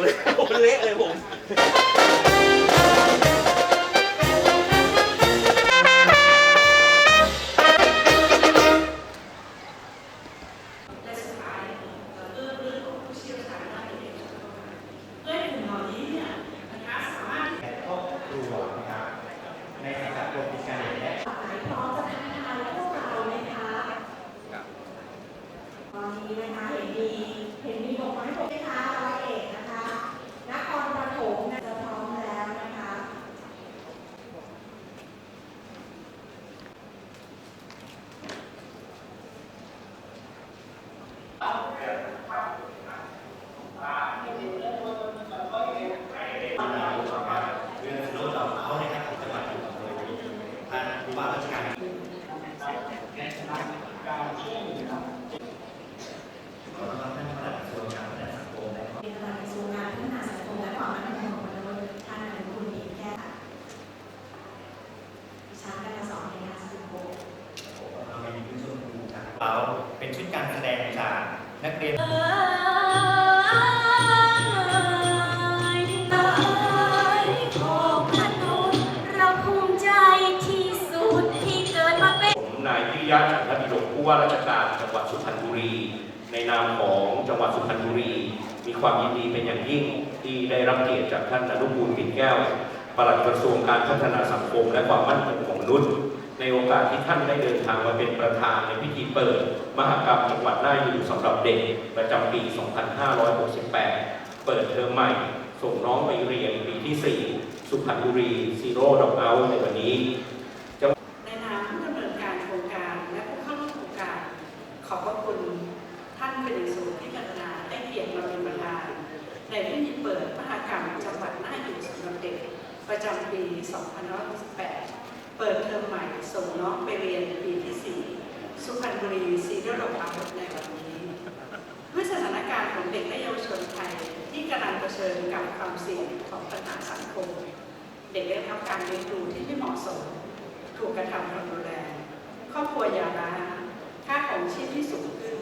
เลยโอ้เละเลยผม เป็นผมนายวิริยะฉันทบิดกผู้ว่าราชการจังหวัดสุพรรณบุรี ในนามของจังหวัดสุพรรณบุรี มีความยินดีเป็นอย่างยิ่งที่ได้รับเกียรติจากท่านอนุบูลปิ่นแก้วปลัดกระทรวงการพัฒนาสังคมและความมั่นคงของมนุษย์ ในโอกาสที่ท่านได้เดินทางมาเป็นประธานในพิธีเปิด มหกรรมจังหวัดน่าอยู่สำหรับเด็กประจำปี 2568 เปิดเทอมใหม่ ส่งน้องไปเรียนปีที่ 4 สุพรรณบุรีซีโร่ดอกเอาในวันนี้ในนามผู้ดำเนินการโครงการและผู้เข้าร่วมโครงการ ขอบพระคุณท่านเป็นอย่างสูงที่กรุณาได้เกียรติมาเป็นประธาน ในพิธีเปิดมหกรรมจังหวัดน่าอยู่สำหรับเด็กประจำปี 2568 เปิดเทอมใหม่ส่งน้องไปเรียนปีที่ 4 สุพรรณบุรีซีโร่ดอกอาวุธในวันนี้ด้วยสถานการณ์ของเด็กและเยาวชนไทย ที่กำลังเผชิญกับความเสี่ยงของปัญหาสังคม เด็กได้รับการเลี้ยงดูที่ไม่เหมาะสม ถูกกระทำทางรุนแรงครอบครัวยาร้าค่าของชีพที่สูงขึ้น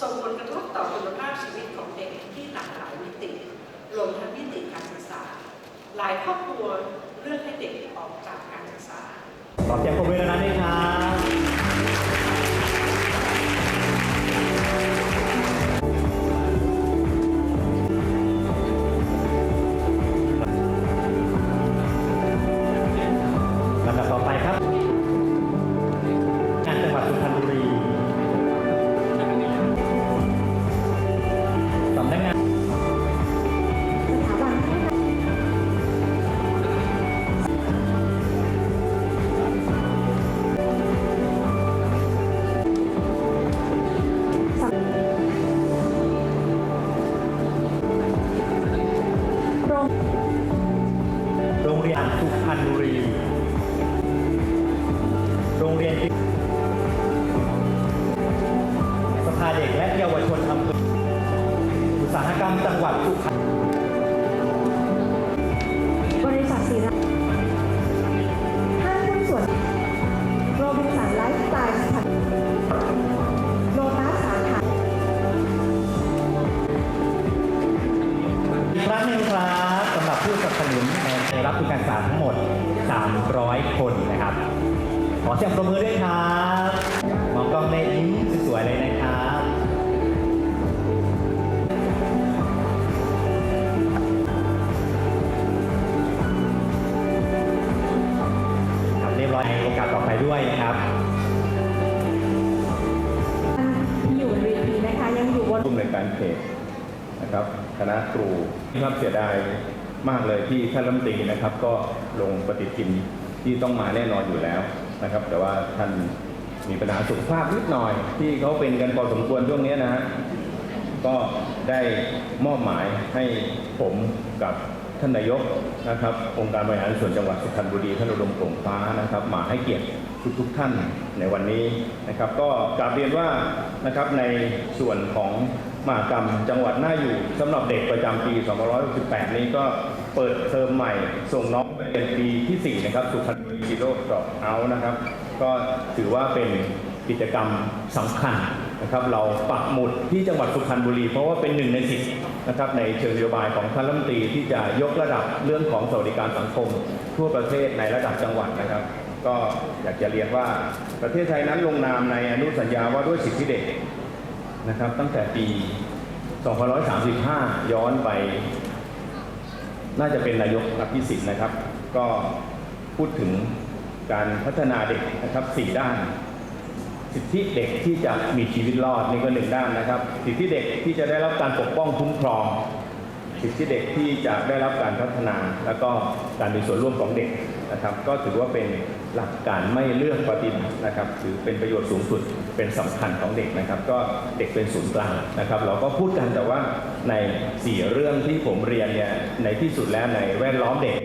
ส่งผลกระทบต่อคุณภาพชีวิตของเด็กที่หลากหลายมิติ รวมทั้งมิติการศึกษา หลายครอบครัว เลือกให้เด็กออกจากการศึกษาขอเสียงปรบมือนั้นด้วยครับ ในโอกาสต่อไปด้วยนะครับที่อยู่บนเวทีนะคะยังอยู่บนผู้อำนวยการเขตนะครับคณะครูมีความเสียดายมากเลยที่ท่านรัฐมนตรีนะครับ ก็ลงปฏิทินที่ต้องมาแน่นอนอยู่แล้วนะครับ แต่ว่าท่านมีปัญหาสุขภาพนิดหน่อย ที่เขาเป็นกันพอสมควรช่วงนี้นะฮะก็ได้มอบหมายให้ผมกับ ท่านนายกนะครับองค์การบริหารส่วนจังหวัดสุพรรณบุรีท่านอุดมโป่งฟ้านะครับมาให้เกียรติทุกๆท่านในวันนี้นะครับ ก็กราบเรียนว่านะครับในส่วนของมหากรรมจังหวัดน่าอยู่สำหรับเด็กประจำปี2568 นี้ก็เปิดเทอมใหม่ ส่งน้องไปเป็นปีที่ 4 นะครับ สุพรรณบุรีซีโร่ดรอปเอานะครับ ก็ถือว่าเป็นกิจกรรมสำคัญ นะครับเราปักหมุดที่จังหวัดสุพรรณบุรี เพราะว่าเป็นหนึ่งในสิบนะครับในเชิงนโยบายของท่านรัฐมนตรีที่จะยกระดับเรื่องของสวัสดิการสังคม ทั่วประเทศในระดับจังหวัดนะครับ ก็อยากจะเรียนว่าประเทศไทยนั้นลงนามในอนุสัญญาว่าด้วยสิทธิเด็กนะครับตั้งแต่ปี 2535 ย้อนไป น่าจะเป็นนายกอภิสิทธิ์นะครับ ก็พูดถึงการพัฒนาเด็กนะครับสี่ด้าน สิทธิเด็กที่จะมีชีวิตรอดนี่ก็หนึ่งด้านนะครับ สิทธิเด็กที่จะได้รับการปกป้องคุ้มครอง สิทธิเด็กที่จะได้รับการพัฒนา แล้วก็การมีส่วนร่วมของเด็กนะครับ ก็ถือว่าเป็นหลักการไม่เลือกปฏิบัตินะครับ ถือเป็นประโยชน์สูงสุดเป็นสำคัญของเด็กนะครับ ก็เด็กเป็นศูนย์กลางนะครับ เราก็พูดกันแต่ว่าในสี่เรื่องที่ผมเรียนเนี่ยในที่สุดแล้วในแวดล้อมเด็ก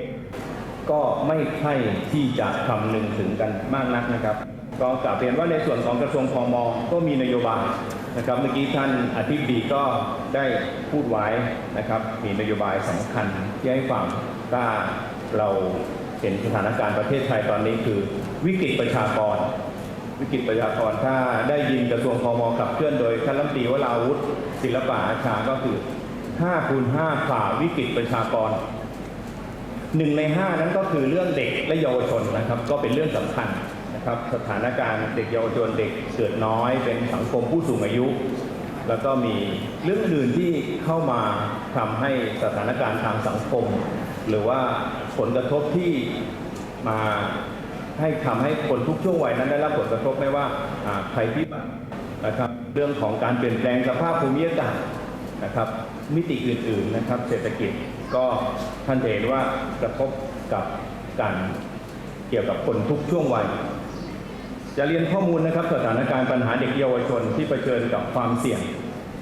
ก็ไม่ใช่ที่จะคำนึงถึงกันมากนักนะครับ ก็กลับเรียนว่าในส่วนของกระทรวงพมก็มีนโยบายนะครับเมื่อกี้ท่านอธิบดีก็ได้พูดไว้นะครับ มีนโยบายสำคัญที่ให้ความถ้าเราเห็นสถานการณ์ประเทศไทยตอนนี้คือวิกฤตประชากร วิกฤตประชากรถ้าได้ยินกระทรวงพมขับเคลื่อนโดยท่านรัฐมนตรีวราวุธศิลปะอาชาก็คือ5คูณ5ฝ่าวิกฤตประชากรหนึ่งในห้านั้นก็คือเรื่องเด็กและเยาวชนนะครับ ก็เป็นเรื่องสำคัญ ครับสถานการณ์เด็กเยาวชนเด็กเกิดน้อยเป็นสังคมผู้สูงอายุ แล้วก็มีเรื่องอื่นที่เข้ามาทำให้สถานการณ์ทางสังคม หรือว่าผลกระทบที่มาให้ทำให้คนทุกช่วงวัยนั้นได้รับผลกระทบไม่ว่าภัยพิบัตินะครับเรื่องของการเปลี่ยนแปลงสภาพภูมิอากาศนะครับมิติอื่นๆนะครับเศรษฐกิจก็ท่านเห็นว่ากระทบกับการเกี่ยวกับคนทุกช่วงวัย จะเรียนข้อมูลนะครับสถานการณ์ปัญหาเด็กเยาวชนที่เผชิญกับความเสี่ยง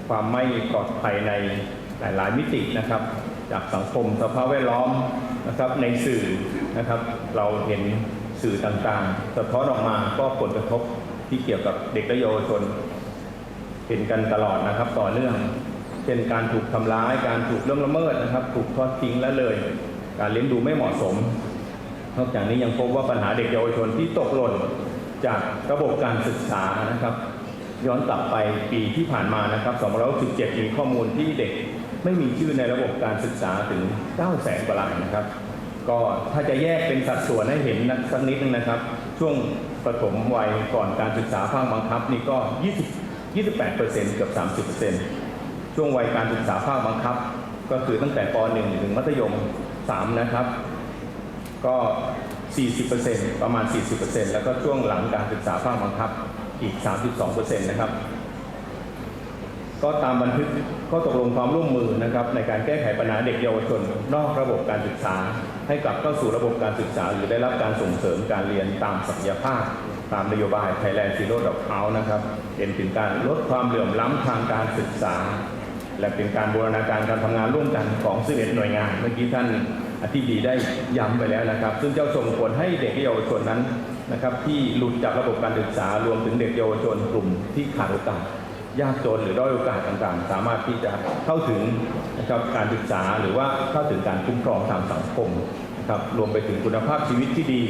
ความไม่ปลอดภัยในหลาย ๆ มิตินะครับ จากสังคมสภาพแวดล้อมนะครับในสื่อนะครับ เราเห็นสื่อต่างๆสะท้อนออกมาก็ผลกระทบที่เกี่ยวกับเด็กและเยาวชน เห็นกันตลอดนะครับต่อเนื่องเช่นการถูกทำร้ายการถูกล่วงละเมิดนะครับ ถูกทอดทิ้งและเลย การเลี้ยงดูไม่เหมาะสม นอกจากนี้ยังพบว่าปัญหาเด็กเยาวชนที่ตกหล่น จากระบบการศึกษานะครับ ย้อนกลับไปปีที่ผ่านมานะครับ2567มีข้อมูลที่เด็กไม่มีชื่อในระบบการศึกษาถึง 9 แสนกว่ารายนะครับ ก็ถ้าจะแยกเป็นสัดส่วนให้เห็นสักนิดนึงนะครับ ช่วงประถมวัยก่อนการศึกษาภาคบังคับนี่ก็ 20 28เกือบ 30ช่วงวัยการศึกษาภาคบังคับ ก็คือตั้งแต่ป .1 ถึงมัธยม 3 นะครับ ก็ 40%ประมาณ 40%แล้วก็ช่วงหลังการศึกษาภาคบังคับอีก 32%นะครับ ก็ตามบันทึกข้อตกลงความร่วมมือนะครับ ในการแก้ไขปัญหาเด็กเยาวชน นอกระบบการศึกษา ให้กลับเข้าสู่ระบบการศึกษา หรือได้รับการส่งเสริมการเรียนตามศักยภาพ ตามนโยบาย Thailand Zero Dropout นะครับเห็นถึงการลดความเหลื่อมล้ำทางการศึกษา และเป็นการบูรณาการการทำงานร่วมกันของ11หน่วยงาน เมื่อกี้ท่าน อธิบดีได้ย้ำไปแล้วนะครับ ซึ่งจะส่งผลให้เด็กเยาวชนนั้นนะครับที่หลุดจากระบบการศึกษารวมถึงเด็กเยาวชนกลุ่มที่ขาดโอกาสยากจนหรือด้อยโอกาสต่างๆ สามารถที่จะเข้าถึงนะครับการศึกษาหรือว่าเข้าถึงการคุ้มครองทางสังคมนะครับรวมไปถึงคุณภาพชีวิตที่ดี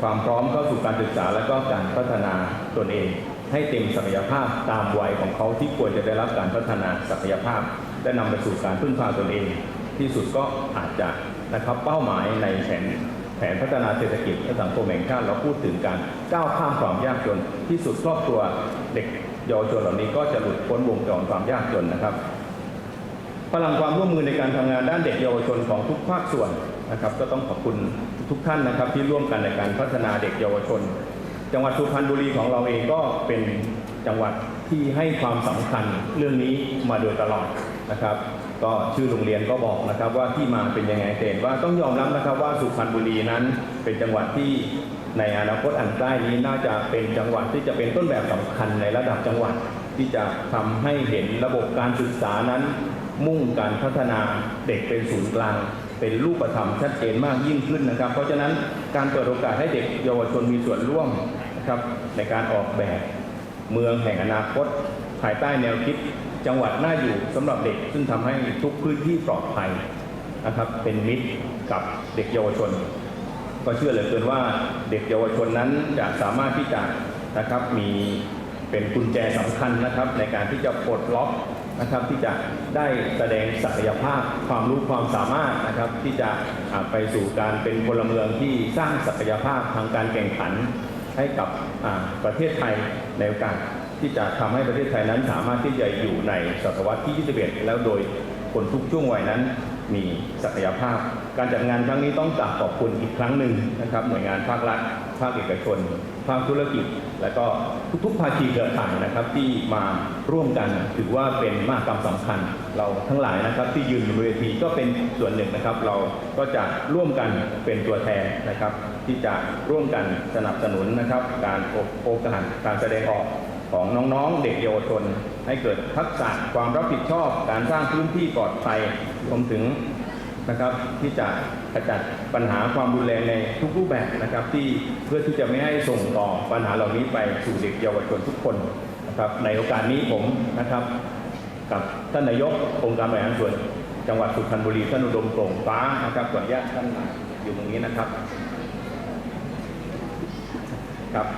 ความพร้อมเข้าสู่การศึกษาและก็การพัฒนาตนเอง ให้เต็มศักยภาพตามวัยของเขาที่ควรจะได้รับการพัฒนาศักยภาพ และนำไปสู่การพึ่งพาตนเอง ที่สุดก็อาจจะ นะครับเป้าหมายในแผนแผนพัฒนาเศรษฐกิจและสังคมแห่งชาติเราพูดถึงการก้าวข้ามความยากจน ที่สุดครอบครัวเด็กเยาวชนเหล่านี้ก็จะหลุดพ้นวงจรความยากจนนะครับ พลังความร่วมมือในการทำงานด้านเด็กเยาวชนของทุกภาคส่วนนะครับ ก็ต้องขอบคุณทุกท่านนะครับ ที่ร่วมกันในการพัฒนาเด็กเยาวชน จังหวัดสุพรรณบุรีของเราเองก็เป็นจังหวัดที่ให้ความสำคัญเรื่องนี้มาโดยตลอดนะครับ ก็ชื่อโรงเรียนก็บอกนะครับว่าที่มาเป็นยังไงเห็นว่าต้องยอมรับนะครับว่าสุพรรณบุรีนั้นเป็นจังหวัดที่ในอนาคตอันใกล้นี้น่าจะเป็นจังหวัดที่จะเป็นต้นแบบสำคัญในระดับจังหวัดที่จะทำให้เห็นระบบการศึกษานั้น มุ่งการพัฒนาเด็กเป็นศูนย์กลาง เป็นรูปธรรมชัดเจนมากยิ่งขึ้นนะครับ เพราะฉะนั้นการเปิดโอกาสให้เด็กเยาวชนมีส่วนร่วมนะครับในการออกแบบเมืองแห่งอนาคต ภายใต้แนวคิดจังหวัดน่าอยู่สำหรับเด็ก ซึ่งทำให้ทุกพื้นที่ปลอดภัยนะครับเป็นมิตรกับเด็กเยาวชน ก็เชื่อเหลือเกินว่าเด็กเยาวชนนั้นจะสามารถที่จะนะครับมีเป็นกุญแจสำคัญนะครับ ในการที่จะปลดล็อกนะครับที่จะได้แสดงศักยภาพความรู้ความสามารถนะครับ ที่จะไปสู่การเป็นพลเมืองที่สร้างศักยภาพทางการแข่งขันให้กับประเทศไทยในโอกาส ที่จะทำให้ประเทศไทยนั้นสามารถที่จะอยู่ในศตวรรษที่ 21 แล้วโดยคนทุกช่วงวัยนั้นมีศักยภาพ การจัดงานครั้งนี้ต้องกราบขอบคุณอีกครั้งหนึ่งนะครับ หน่วยงานภาครัฐ ภาคเอกชน ภาคธุรกิจ และก็ทุกๆภาคีเครือข่ายนะครับ ที่มาร่วมกันถือว่าเป็นมากรรมสำคัญ เราทั้งหลายนะครับที่ยืนอยู่บนเวทีก็เป็นส่วนหนึ่งนะครับ เราก็จะร่วมกันเป็นตัวแทนนะครับ ที่จะร่วมกันสนับสนุนนะครับ การโอกาสการแสดงออก ของน้องๆเด็กเยาวชน ให้เกิดทักษะความรับผิดชอบการสร้างพื้นที่ปลอดภัยรวมถึงนะครับที่จะขจัดปัญหาความรุนแรงในทุกรูปแบบนะครับ ที่เพื่อที่จะไม่ให้ส่งต่อปัญหาเหล่านี้ไปสู่เด็กเยาวชนทุกคนนะครับในโอกาสนี้ผมนะครับ กับท่านนายกองค์การบริหารส่วน จังหวัดสุพรรณบุรีท่านอุดมโปร่งฟ้านะครับขออนุญาตท่านมาอยู่ตรงนี้นะครับครับ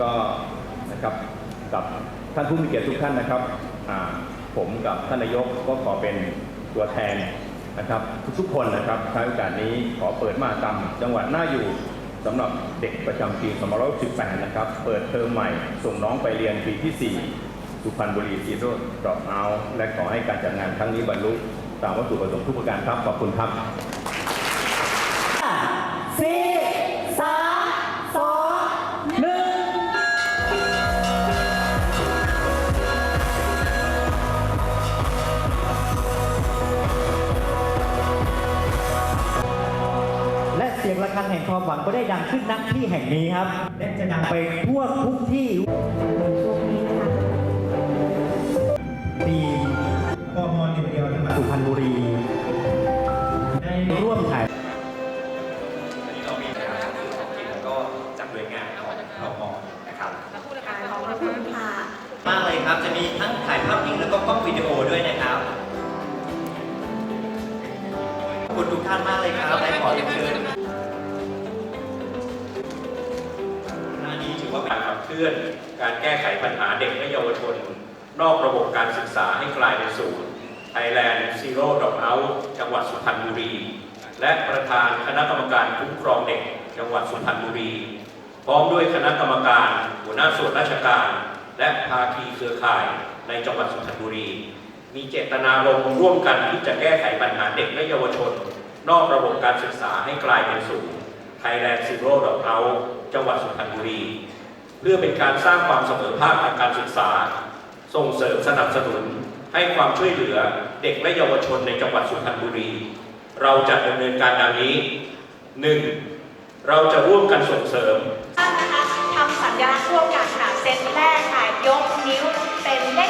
ก็ ครับกับท่านผู้มีเกียรติทุกท่านนะครับผมกับท่านนายกก็ขอเป็นตัวแทนนะครับทุกๆคนนะครับใช้โอกาสนี้ขอเปิดมากรรมจังหวัดน้าอยู่สำหรับเด็กประจำปี2518นะครับ เปิดเทอมใหม่ ส่งน้องไปเรียนปีที่ 4 สุพรรณบุรีซีโร่ดรอปเอาและขอให้การจัดงานครั้งนี้บรรลุตามวัตถุประสงค์ทุกประการครับ ขอบคุณครับ เสียงระฆังแห่งความหวังก็ได้ดังขึ้นณที่แห่งนี้ครับและจะดังไปทั่วทุกที่ในช่วงนี้นะคะทีมกมหนึ่งเดียวจังหวัดสุพรรณบุรี ได้ร่วมถ่ายวันนี้เรามีนะครับคือของกินแล้วก็จากหน่วยงานของเรามองนะครับขอบคุณค่ะมากเลยครับจะมีทั้งถ่ายภาพนิ่งแล้วก็กล้องวิดีโอด้วยนะครับขอบคุณทุกท่านมากเลยครับและขอเรียนเชิญ เป็นการขับเคลื่อนการแก้ไขปัญหาเด็กและเยาวชน นอกระบบการศึกษาให้กลายเป็นศูนย์ Thailand Zero Dropout จังหวัดสุพรรณบุรี และประธานคณะกรรมการคุ้มครองเด็ก จังหวัดสุพรรณบุรี พร้อมด้วยคณะกรรมการหัวหน้าส่วนราชการ และภาคีเครือข่ายในจังหวัดสุพรรณบุรี มีเจตนารมณ์ร่วมกันที่จะแก้ไขปัญหาเด็กและเยาวชน นอกระบบการศึกษาให้กลายเป็นศูนย์ Thailand Zero Dropout จังหวัดสุพรรณบุรี เพื่อเป็นการสร้างความเสมอภาคทางการศึกษา ส่งเสริมสนับสนุนให้ความช่วยเหลือเด็กและเยาวชนในจังหวัดสุพรรณบุรี เราจะดำเนินการดังนี้ 1. เราจะร่วมกันส่งเสริมนะคะทำสัญญาณร่วมกันค่ะเซตแรกค่ะยกนิ้วเป็นเลข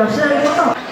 ค่ะ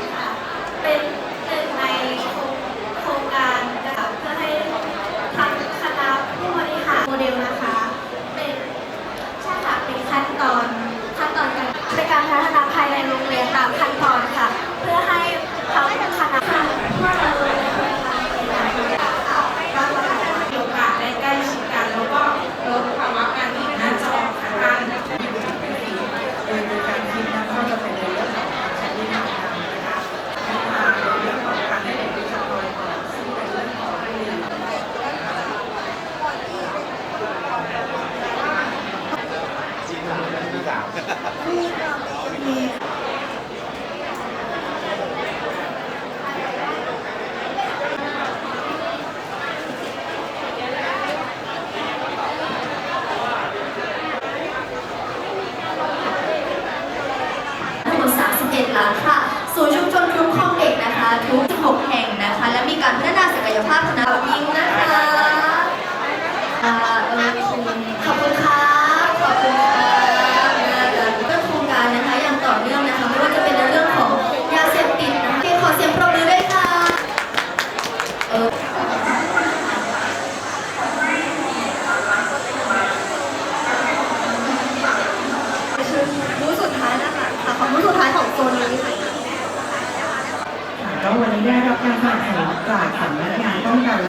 การฝากแห่งจากสำนักงานต้องการ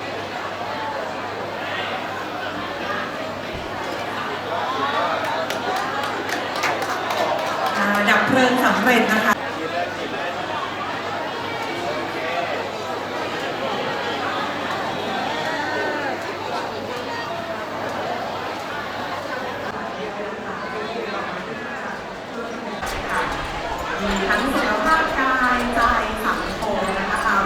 ดับเพลิงสำเร็จนะคะ